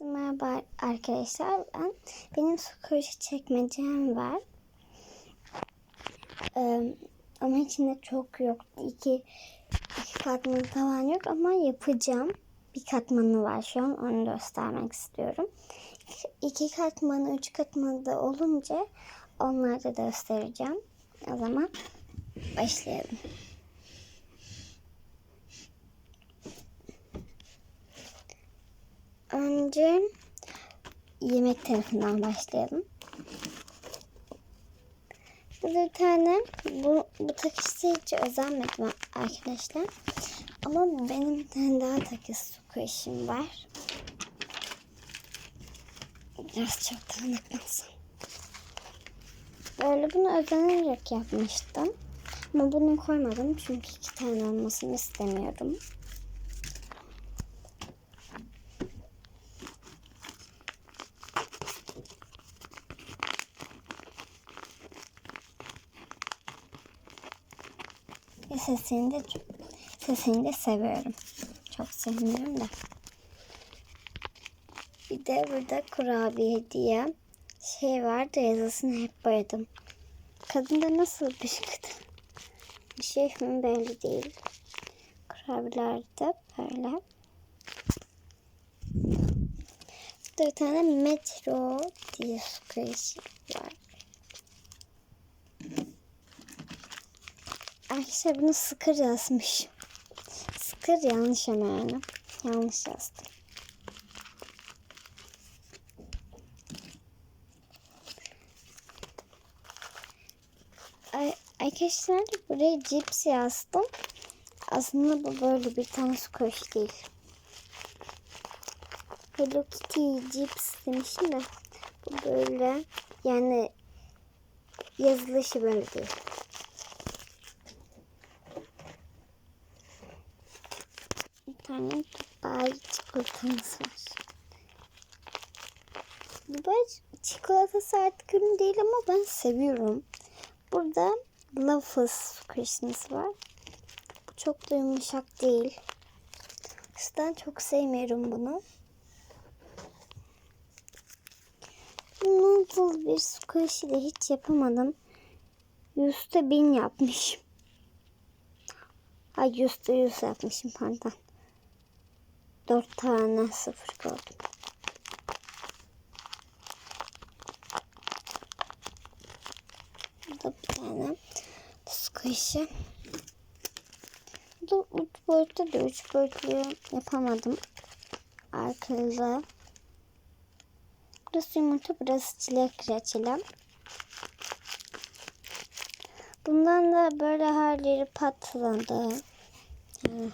Merhaba arkadaşlar. Ben benim su kuyusu çekmecem var. Ee, ama içinde çok yok. İki, iki katmanı falan yok ama yapacağım. Bir katmanı var şu an. Onu göstermek istiyorum. İki katmanı, üç katmanı da olunca onları da göstereceğim. O zaman başlayalım. Önce yemek tarafından başlayalım. Burada bir tane bu, bu takısı hiç özenmedim arkadaşlar. Ama benim bir tane daha takısı su kuşum var. Biraz çok tanıkmasın. Böyle bunu özenerek yapmıştım. Ama bunu koymadım çünkü iki tane olmasını istemiyorum. Sesini de sesini de seviyorum. Çok sevmiyorum da. Bir de burada kurabiye diye şey var da yazısını hep boyadım. Kadın da nasıl kadın? Bir şey mi belli değil. Kurabiyeler de böyle. Burada bir tane metro diye squash Arkadaşlar bunu sıkır yazmış. Sıkır yanlış ama yani. Yanlış yazdım. Arkadaşlar buraya cips yazdım. Aslında bu böyle bir tane squash değil. Hello Kitty cips demişim de bu böyle yani yazılışı böyle değil. Bir tane Dubai çikolatamız var. Dubai çikolatası artık ürün değil ama ben seviyorum. Burada Lafız Christmas var. Bu çok da yumuşak değil. O çok sevmiyorum bunu. Noodle bir squishy de hiç yapamadım. Yüzde bin yapmışım. Ay yüzde yüz yapmışım pardon. Dört tane sıfır koydum. Burada bir tane squishy. Bu üç boyutlu da üç boyutlu yapamadım. Arkada. Burası yumurta, burası çilek reçeli. Bundan da böyle her yeri patladı. Yani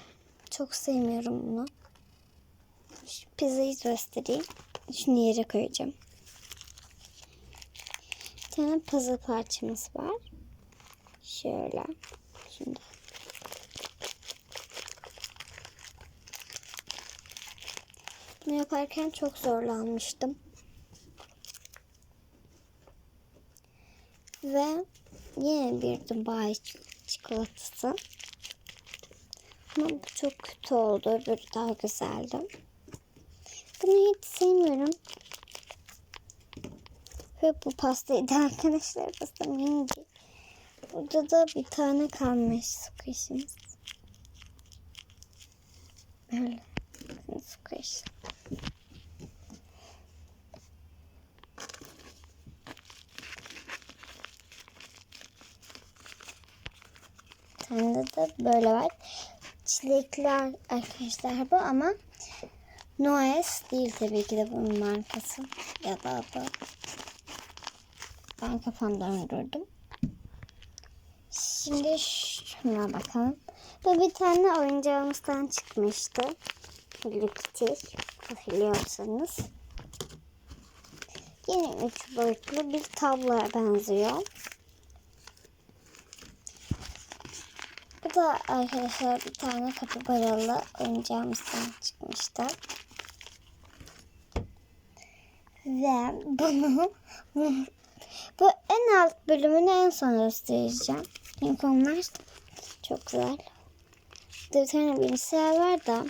çok sevmiyorum bunu. Pizzayı göstereyim. Şunu yere koyacağım. Bir tane puzzle parçamız var. Şöyle. Şimdi. Bunu yaparken çok zorlanmıştım. Ve yine bir Dubai çikolatası. Ama bu çok kötü oldu. Öbürü daha güzeldi. Bunu hiç sevmiyorum. Ve bu pastayı da arkadaşlar pasta minicik. Burada da bir tane kalmış squishimiz. Böyle. Squish. tane de böyle var. Çilekler arkadaşlar bu ama Noes değil tabii ki de bunun markası ya da adı. Ben kafamda öndürdüm. Şimdi şuna bakalım. Bu bir tane oyuncağımızdan çıkmıştı. Hello Kitty hatırlıyorsanız. Yine üç boyutlu bir tabloya benziyor. Bu da arkadaşlar bir tane kapibaralı oyuncağımızdan çıkmıştı. Ve bunu bu en alt bölümünü en son göstereceğim. Çünkü onlar çok güzel. Bir tane bilgisayar var da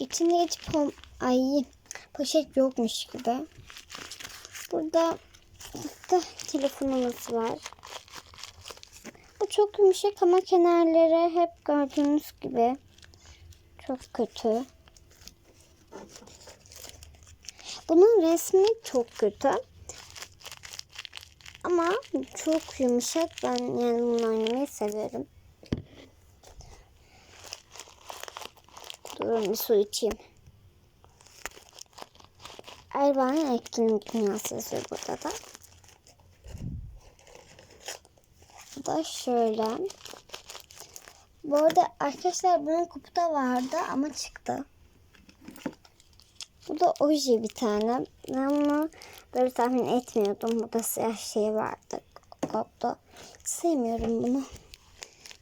içinde hiç pom ay poşet yokmuş gibi. Burada da telefonumuz var. Bu çok yumuşak ama kenarları hep gördüğünüz gibi çok kötü. Bunun resmi çok kötü. Ama çok yumuşak. Ben yani bunu oynamayı severim. Durun bir su içeyim. Erban'ın etkinlik dünyası yazıyor burada da. Bu da şöyle. Bu arada arkadaşlar bunun kupuda vardı ama çıktı. Bu da oje bir tane. Bunu böyle tahmin etmiyordum. Burada siyah şey vardı. Koptu. Sevmiyorum bunu.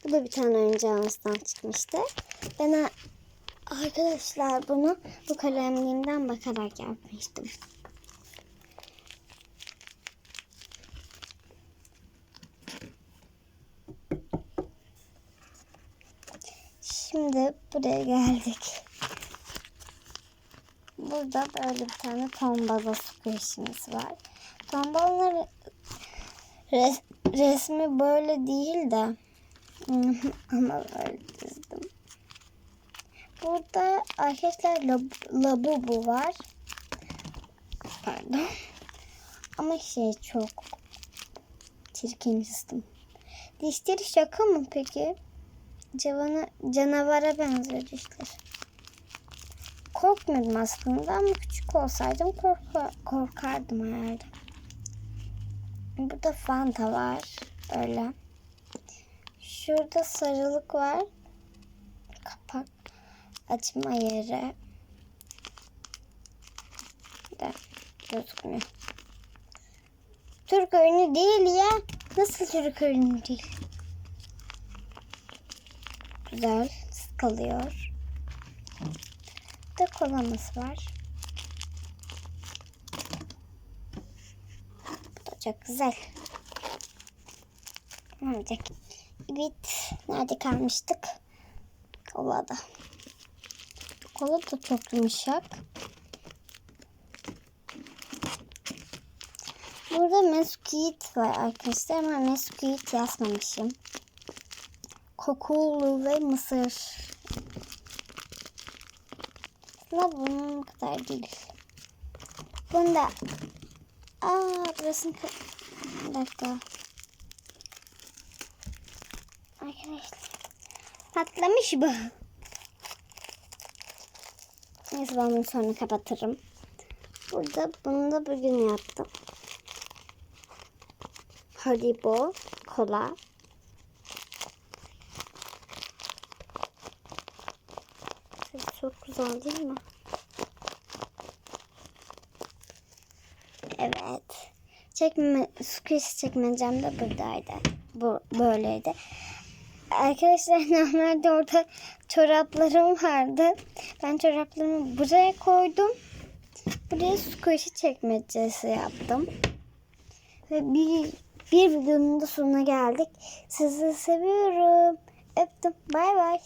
Bu da bir tane oyuncağımızdan çıkmıştı. Ben arkadaşlar bunu bu kalemliğimden bakarak yapmıştım. Şimdi buraya geldik. Burada böyle bir tane tombala squishimiz var. Tombalanın res- resmi böyle değil de ama böyle çizdim. Burada arkadaşlar lab- labubu var. Pardon. Ama şey çok çirkin çizdim. Dişleri şaka mı peki? Cavana, canavara benziyor dişler. Korkmadım aslında ama küçük olsaydım korka, korkardım herhalde. Burada Fanta var. Öyle. Şurada sarılık var. Kapak açma yeri. De gözükmüyor. Türk oyunu değil ya. Nasıl Türk oyunu değil? Güzel. Sıkılıyor. De kolamız var. Bu da çok güzel. Olacak. Evet. Nerede kalmıştık? Kolada. Kola da çok yumuşak. Burada meskit var arkadaşlar ama meskit yazmamışım. Kokulu ve mısır. Aslında bunun kadar değil. Bunda Aa burasını ka- bir dakika. Arkadaşlar patlamış bu. Neyse ben bunu sonra kapatırım. Burada bunu da bugün yaptım. Haribo kola. Çok güzel değil mi? Evet. Çekme, squeeze çekmecem de buradaydı. Bu böyleydi. Arkadaşlar normalde orada çoraplarım vardı. Ben çoraplarımı buraya koydum. Buraya squishy çekmecesi yaptım. Ve bir, bir videonun da sonuna geldik. Sizi seviyorum. Öptüm. Bay bay.